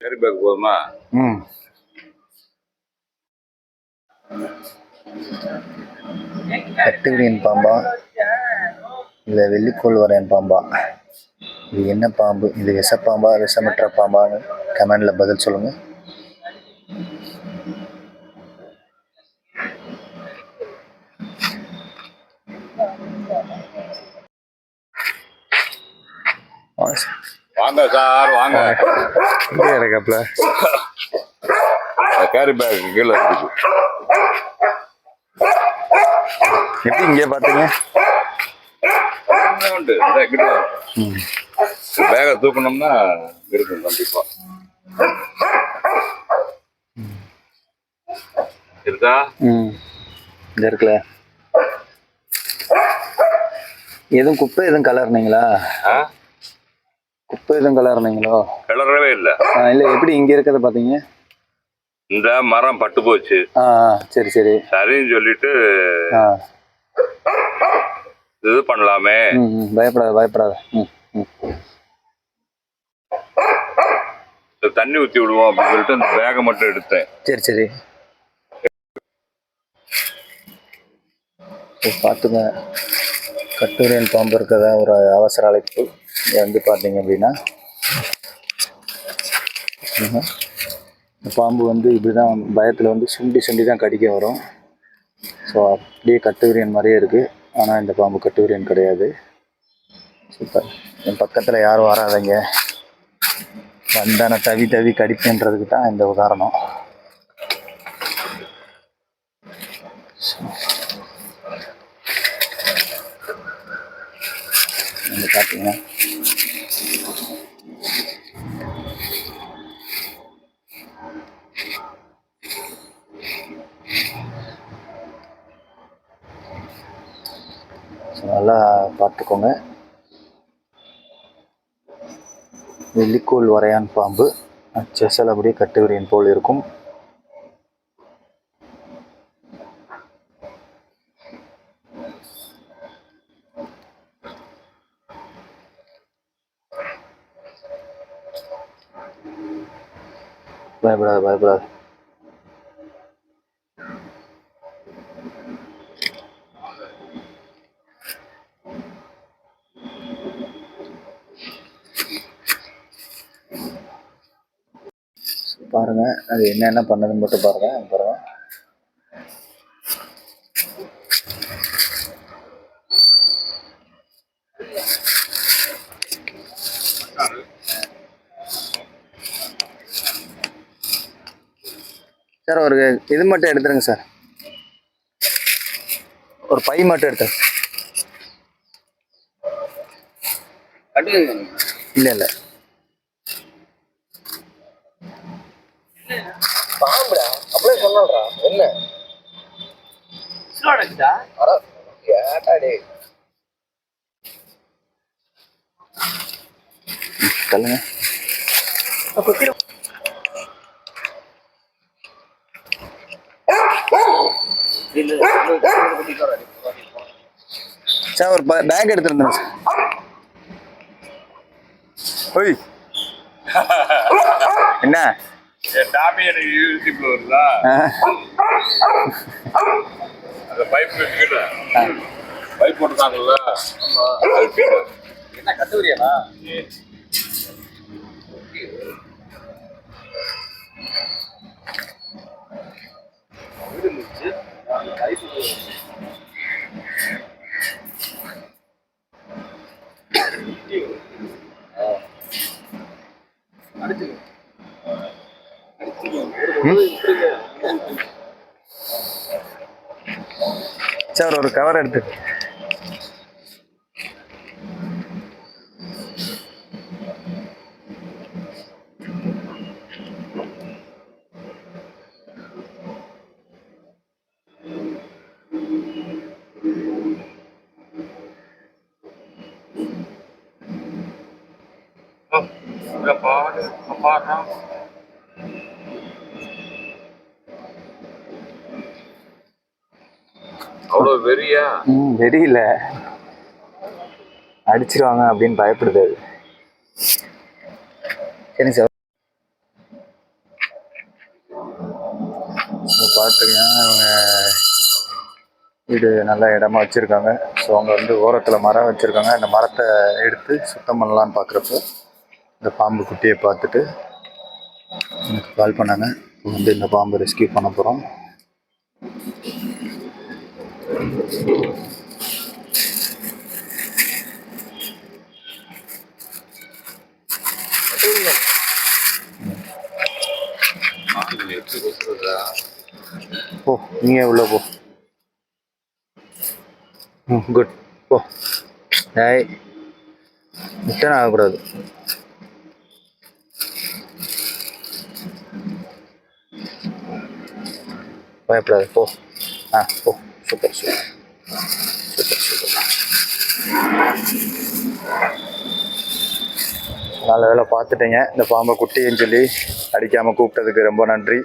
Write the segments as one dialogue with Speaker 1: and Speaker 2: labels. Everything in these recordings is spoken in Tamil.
Speaker 1: கேரி பேக் போதுமா?
Speaker 2: ம். கட்டுவிரியன் பாம்பா. இல்லை வெள்ளிக்கோள் வரையன் பாம்பா. இது என்ன பாம்பு? இது விஷப்பாம்பா விஷமற்ற பாம்பான்னு கமெண்ட்ல பதில் சொல்லுங்க. Awesome.
Speaker 1: வாங்க சார் வாங்க.
Speaker 2: இங்கே
Speaker 1: கேரி பேக் கீழே இருக்குது
Speaker 2: எப்படி இங்கே பார்த்தீங்க?
Speaker 1: பேகை தூக்கணும்னா இருக்கும் கண்டிப்பா. இருக்கா?
Speaker 2: ம். இங்கே இருக்குல்ல. எதுவும் குப்பை எதுவும் கலர்னீங்களா? எதுவும் கலர்னீங்களோ
Speaker 1: கிளறவே இல்லை.
Speaker 2: இல்லை எப்படி இங்கே இருக்கிறத பார்த்தீங்க
Speaker 1: இந்த மரம் பட்டு போச்சு.
Speaker 2: ஆ சரி சரி.
Speaker 1: சரின்னு சொல்லிட்டு
Speaker 2: ஆ.
Speaker 1: இது பண்ணலாமே.
Speaker 2: ம் பயப்படாத பயப்படாத. ம் ம்.
Speaker 1: தண்ணி ஊத்தி விடுவோம் அப்படின்னு சொல்லிட்டு அந்த பேகை மட்டும் எடுத்தேன்.
Speaker 2: சரி சரி. சரி, பார்த்துங்க. கட்டுரையன் பாம்பு இருக்கதா ஒரு அவசர அழைப்பு. இங்கே வந்து பார்த்தீங்க அப்படின்னா இந்த பாம்பு வந்து இப்படி தான் பயத்தில் வந்து சுண்டி சுண்டி தான் கடிக்க வரும். ஸோ அப்படியே கட்டுவிரியன் மாதிரியே இருக்குது ஆனால் இந்த பாம்பு கட்டுவிரியன் கிடையாது. சூப்பர் என் பக்கத்தில் யாரும் வராதீங்க. வந்தான தவி தவி கடிப்புன்றதுக்கு தான் இந்த உதாரணம். பார்த்தீங்கன்னா நல்லா பார்த்துக்கோங்க. வெள்ளிக்கோள் வரையான் பாம்பு. செசல் அப்படியே கட்டுவிரியன் போல் இருக்கும். பயப்படாது பயப்படாது. பாருங்க. அது என்னென்ன பண்ணதுன்னு மட்டும் பாருங்க. பாருங்க. சார் ஒரு இது மட்டும் எடுத்துருங்க சார். ஒரு பை மட்டும் எடுத்து இல்லை இல்லை
Speaker 3: பாம்புடா அப்படியே சொன்னால்டா என்ன?
Speaker 2: சொல்லுங்க. சார் ஒரு பேக் எடுத்துருந்தேன் சார் என்ன?
Speaker 1: என் டாமி எனக்கு யூசிப் வருதா? அந்த பைப் கீழே பைப் போட்டுருக்காங்கல்ல. அது கீழே
Speaker 3: என்ன கட்டுவரியாடா
Speaker 2: சார் ஒரு கவர் எடுத்து.
Speaker 1: இங்க பாரு பாரு. அவ்வளோ வெறியா?
Speaker 2: ம் வெறியில அடிச்சிருவாங்க அப்படின்னு பயப்படுது அது. சரி சார். பார்த்தீங்கன்னா அவங்க வீடு நல்ல இடமா வச்சுருக்காங்க. ஸோ அவங்க வந்து ஓரத்தில் மரம் வச்சுருக்காங்க. அந்த மரத்தை எடுத்து சுத்தம் பண்ணலான்னு பார்க்குறப்போ இந்த பாம்பு குட்டியை பார்த்துட்டு எனக்கு கால் பண்ணாங்க. வந்து இந்த பாம்பு ரெஸ்கியூ பண்ண போகிறோம் போ நீங்க உள்ள போ. ம் குட் போ. ஏய் ரிட்டர்ன் ஆகக்கூடாது. பயப்படாது போ. ஆ போ. சூப்பர் சூப்பர் சூப்பர் சூப்பர் நல்ல வேலை பார்த்துட்டீங்க. இந்த பாம்பை குட்டின்னு சொல்லி அடிக்காமல் கூப்பிட்டதுக்கு ரொம்ப நன்றி.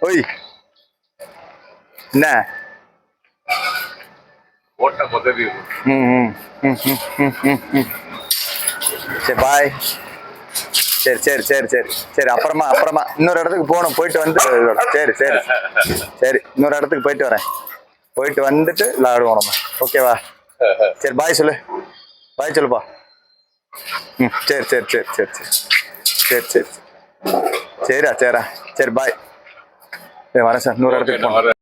Speaker 2: ஓய். என்ன?
Speaker 1: ஓட்ட பதவி
Speaker 2: ம் ம் ம் ம் ம் ம். ம் சரி பாய் சரி சரி சரி சரி. சரி அப்புறமா அப்புறமா. இன்னொரு இடத்துக்கு போகணும். போயிட்டு வந்து சரி சரி. சரி இன்னொரு இடத்துக்கு போயிட்டு வரேன். போயிட்டு வந்துட்டு விளாடுவோம் நம்ம. ஓகேவா சரி பாய் சொல்லு. பாய் சொல்லுப்பா. ம் சரி சரி சரி சரி சரி. சரி சரி. சரிடா சரிடா. சரி பாய் வரேன் சார். இன்னொரு இடத்துக்கு போகணும்.